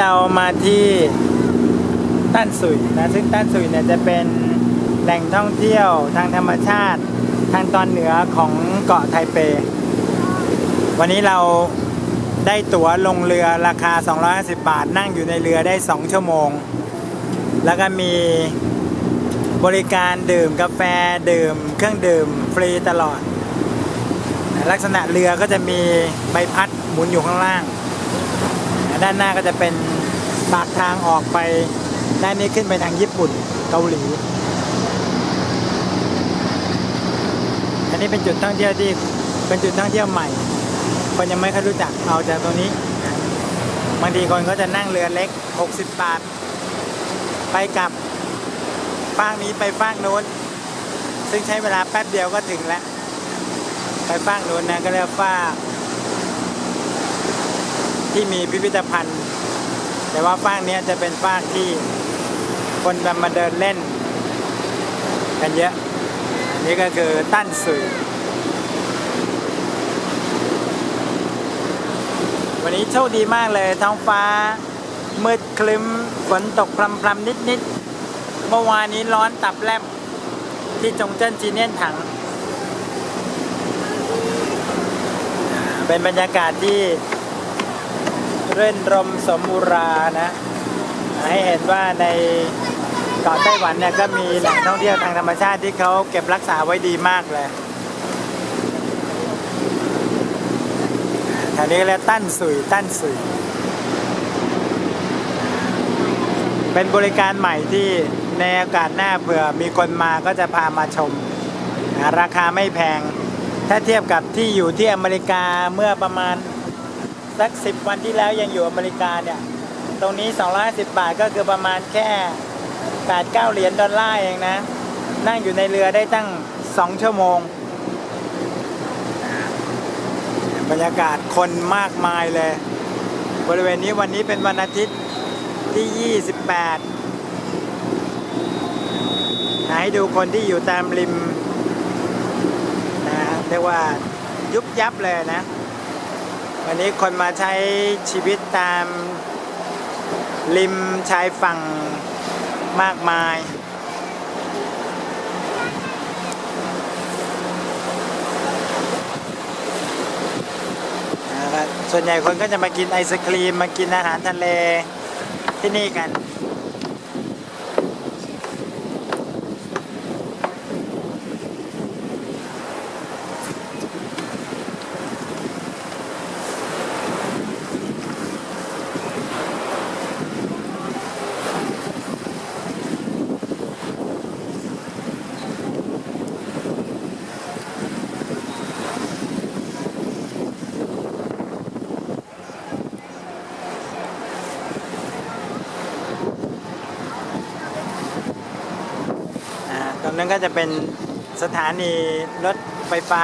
เรามาที่ต้านสุยนะซึ่งต้านสุยเนี่ยจะเป็นแหล่งท่องเที่ยวทางธรรมชาติทางตอนเหนือของเกาะไทเป วันนี้เราได้ตั๋วลงเรือราคา 250 บาท นั่งอยู่ในเรือได้ 2 ชั่วโมง แล้วก็มีบริการดื่มกาแฟดื่ม เครื่องดื่มฟรีตลอด ลักษณะเรือก็จะมีใบพัดหมุนอยู่ข้างล่าง ด้านหน้าก็จะเป็นปากทางออกไปด้านนี้ขึ้นไปทางญี่ปุ่นเกาหลี อันนี้เป็นจุดท่องเที่ยวที่เป็นจุดท่องเที่ยวใหม่ คนยังไม่ค่อยรู้จักเอาจากตรงนี้บางทีคนก็จะนั่งเรือเล็ก 60 บาท ไปกับฟากนี้ไปฟากโน้น ซึ่งใช้เวลาแป๊บเดียวก็ถึงแล้ว ไปฟากโน้นนะก็เรียกว่าฟาก ที่มีพิพิธภัณฑ์ แต่ว่าฟากเนี้ยจะเป็นฟากที่คนจะมาเดินเล่น กันเยอะ นี่ก็คือตั้นสุยวันนี้โชคดีมากเลยท้องฟ้า มืดคลึ้มฝนตกพรำๆนิดๆเมื่อวานนี้ร้อนตับแลบที่จงเจิ้นจีเนียนถัง เป็นบรรยากาศที่ เรื่นรมสมบูรานะให้เห็นว่าในเกาะไต้หวันเนี่ยก็มีแหล่งท่องเที่ยวทางธรรมชาติที่เขาเก็บรักษาไว้ดีมากเลยแถวนี้ก็เรียกตั้นสุยตั้นสุย เป็นบริการใหม่ที่ในโอกาสหน้าเผื่อมีคนมาก็จะพามาชม ราคาไม่แพง ถ้าเทียบกับที่อยู่ที่อเมริกาเมื่อประมาณ สักสิบวันที่แล้วยังอยู่อเมริกาเนี่ย ตรงนี้ 250 บาทก็คือประมาณแค่ 8-9 เหรียญดอลลาร์เองนะ นั่งอยู่ในเรือได้ตั้ง 2 ชั่วโมง บรรยากาศคนมากมายเลย บริเวณนี้วันนี้เป็นวันอาทิตย์ที่ 28นะให้ดูคนที่อยู่ตามริมนะเรียกว่ายุบยับเลยนะ วันนี้คนมาใช้ชีวิตตามริมชายฝั่งมากมายนะครับส่วนใหญ่คนก็จะมากินไอศครีม มากินอาหารทะเลที่นี่กัน นั้นก็จะเป็นสถานีรถไฟฟ้า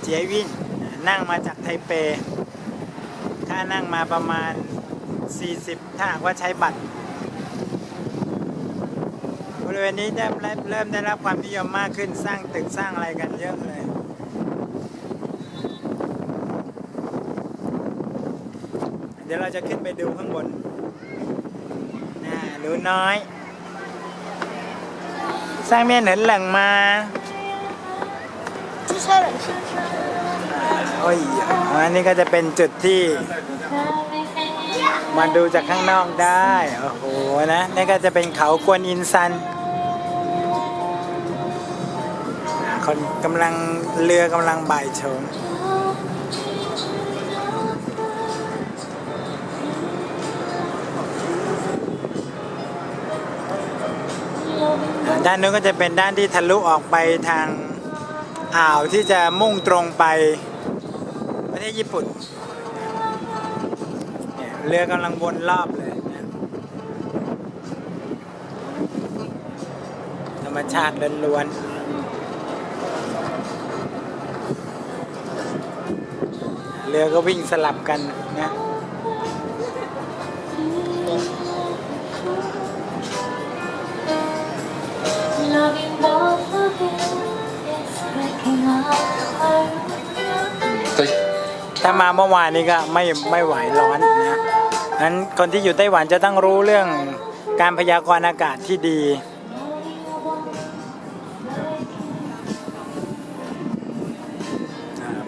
เจียวินนั่งมาจากไทเป ค่านั่งมาประมาณ 40 ถ้าหากว่าใช้บัตร บริเวณนี้ได้เริ่มได้รับความนิยมมากขึ้นสร้างตึกสร้างอะไรกันเยอะเลยเดี๋ยวเราจะขึ้นไปดูข้างบนน่าหนูน้อย สร้างเมียนเหินหลังมา 机车人是 โอ้ยอันนี้ก็จะเป็นจุดที่มาดูจากข้างนอกได้ โอ้โห นะ นี่ก็จะเป็นเขากวนอินซัน คนกำลังเรือกำลังบ่ายโฉม ด้านนู้นก็จะเป็นด้านที่ทะลุออกไปทางอ่าวที่จะมุ่งตรงไปประเทศญี่ปุ่นเนี่ยเรือกำลังวนรอบเลยธรรมชาติล้วนๆเรือก็วิ่งสลับกันนะ ถ้ามาเมื่อวานนี้ก็ไม่ไม่ไหวร้อนนะนั้นคนที่อยู่ไต้หวันจะต้องรู้เรื่องการพยากรณ์อากาศที่ดี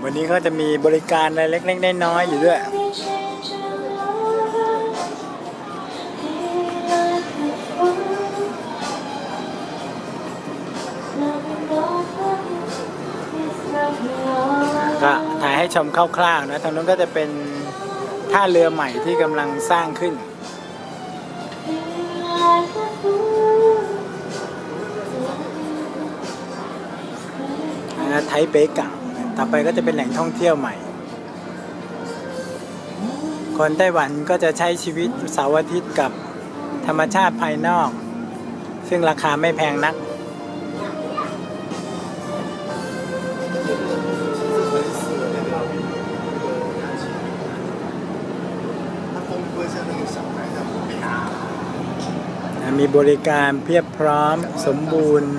วันนี้เขาจะมีบริการอะไรเล็กๆน้อยๆอยู่ด้วย ให้ชมคร่าวๆนะทางนู้นก็จะเป็นท่าเรือใหม่ที่กำลังสร้างขึ้นนะไทเปกังต่อไปก็จะเป็นแหล่งท่องเที่ยวใหม่ คนไต้หวันก็จะใช้ชีวิตเสาร์อาทิตย์กับธรรมชาติภายนอก ซึ่งราคาไม่แพงนัก มีบริการเพียบพร้อมสมบูรณ์